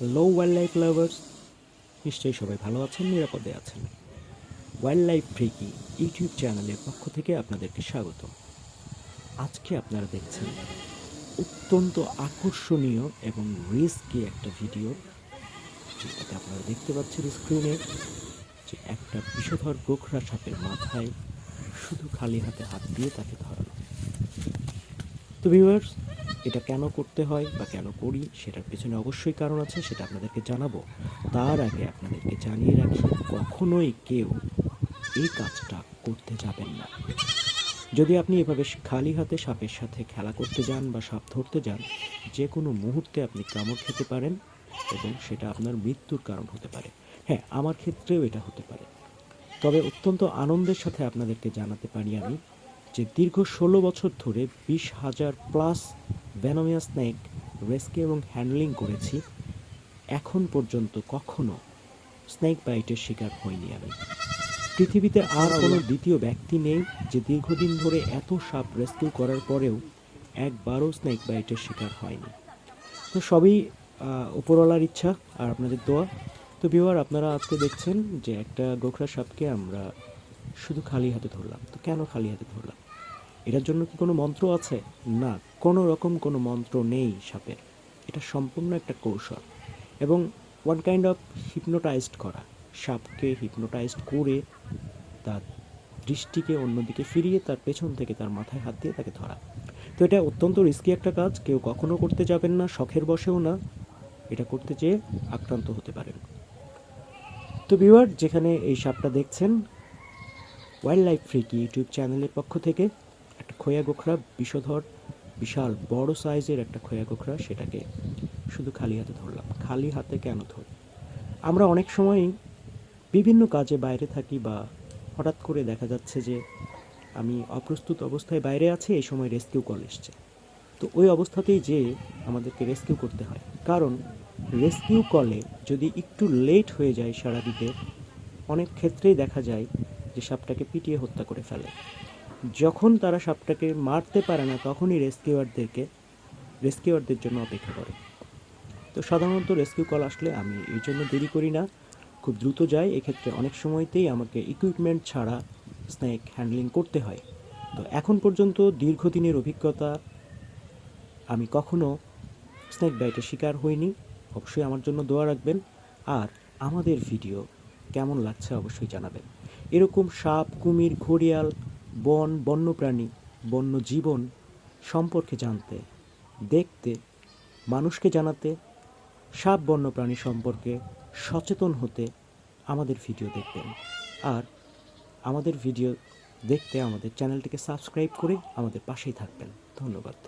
Hello wild life lovers নিশ্চয়ই সবাই ভালো আছেন, নিরাপদে আছেন। ওয়াইল্ড লাইফ ফ্রিকি ইউটিউব চ্যানেলের পক্ষ থেকে আপনাদেরকে স্বাগত আজকে আপনারা দেখছেন অত্যন্ত আকর্ষণীয় এবং রিস্কি একটা ভিডিও যেটাতে আপনারা দেখতে পাচ্ছেন স্ক্রিনে যে একটা বিষধর গোখরা সাপের মাথায় শুধু খালি হাতে হাত দিয়ে তাকে ধরানো তো ভিউয়ার্স এটা কেন করতে হয় বা কেন করি সেটার পেছনে অবশ্যই কারণ আছে, সেটা আপনাদেরকে জানাব। তার আগে আপনাদেরকে জানিয়ে রাখি, কখনোই কেউ এই কাজটা করতে যাবেন না। যদি আপনি এভাবে খালি হাতে সাপের সাথে খেলা করতে যান বা সাপ ধরতে যান যে কোনো মুহূর্তে আপনি কামড় খেতে পারেন এবং সেটা আপনার মৃত্যুর কারণ হতে পারে। হ্যাঁ আমার ক্ষেত্রেও এটা হতে পারে। তবে অত্যন্ত আনন্দের সাথে আপনাদেরকে জানাতে পারি আমি যে দীর্ঘ ষোলো বছর ধরে বিশ হাজার প্লাস ভ্যানোমিয়া স্নেক রেস্কিউ এবং হ্যান্ডলিং করেছি। এখন পর্যন্ত কখনো স্নেক বাইটের শিকার হইনি আমি। পৃথিবীতে আর কোনো দ্বিতীয় ব্যক্তি নেই যে দীর্ঘদিন ধরে এত সাপ রেস্কিউ করার পরেও একবারও স্নেক বাইটের শিকার হয়নি। তো সবই উপরওয়ালার ইচ্ছা আর আপনাদের দোয়া। তো বিওয়ার আপনারা আজকে দেখছেন যে একটা গোখরা সাপকে আমরা শুধু খালি হাতে ধরলাম। তো কেন খালি হাতে ধরলাম? এটার জন্য কি কোনো মন্ত্র আছে? না। কোনো রকম কোনো মন্ত্র নেই সাপের। এটা সম্পূর্ণ একটা কৌশল। এবং ওয়ান কাইন্ড অফ হিপনোটাইজড করা। সাপকে হিপনোটাইজড করে তার দৃষ্টিকে অন্যদিকে ফিরিয়ে তার পেছন থেকে তার মাথায় হাত দিয়ে তাকে ধরা। তো এটা অত্যন্ত রিস্কি একটা কাজ। কেউ কখনো করতে যাবেন না, শখের বসেও না। এটা করতে যেয়ে আক্রান্ত হতে পারেন। তো ভিউয়ার যেখানে এই সাপটা দেখছেন ওয়াইল্ড লাইফ ফ্রিকি ইউটিউব চ্যানেলের পক্ষ থেকে একটা খোয়া গোখরা বিষধর বিশাল বড় সাইজের একটা খোয়া গোখরা সেটাকে শুধু খালি হাতে ধরলাম। খালি হাতে কেন ধরি আমরা অনেক সময়ই বিভিন্ন কাজে বাইরে থাকি বা হঠাৎ করে দেখা যাচ্ছে যে আমি অপ্রস্তুত অবস্থায় বাইরে আছি, এই সময় রেস্কিউ কল এসছে। তো ওই অবস্থাতেই যে আমাদেরকে রেস্কিউ করতে হয়। কারণ রেস্কিউ কলে যদি একটু লেট হয়ে যায় সাড়া দিতে, অনেক ক্ষেত্রেই দেখা যায় যে সাপটাকে পিটিয়ে হত্যা করে ফেলে। যখন তারা সাপটাকে মারতে পারে না, তখনই রেস্কিউয়ারদেরকে, রেস্কিউয়ারদের জন্য অপেক্ষা করে। তো সাধারণত রেস্কিউ কল আসলে আমি এই জন্য দেরি করি না। খুব দ্রুত যাই। এক্ষেত্রে অনেক সময়তেই আমাকে ইকুইপমেন্ট ছাড়া স্নেক হ্যান্ডলিং করতে হয়। তো এখন পর্যন্ত দীর্ঘদিনের অভিজ্ঞতা, আমি কখনো স্নেক বাইটের শিকার হইনি। অবশ্যই আমার জন্য দোয়া রাখবেন। আর আমাদের ভিডিও কেমন লাগছে অবশ্যই জানাবেন। এরকম সাপ, কুমির, ঘড়িয়াল বন, বন্যপ্রাণী বন্য জীবন সম্পর্কে জানতে, দেখতে, মানুষকে জানাতে, সাপ, বন্যপ্রাণী সম্পর্কে সচেতন হতে আমাদের ভিডিও দেখবেন। আর আমাদের ভিডিও দেখতে আমাদের চ্যানেলটিকে সাবস্ক্রাইব করে আমাদের পাশেই থাকবেন। ধন্যবাদ।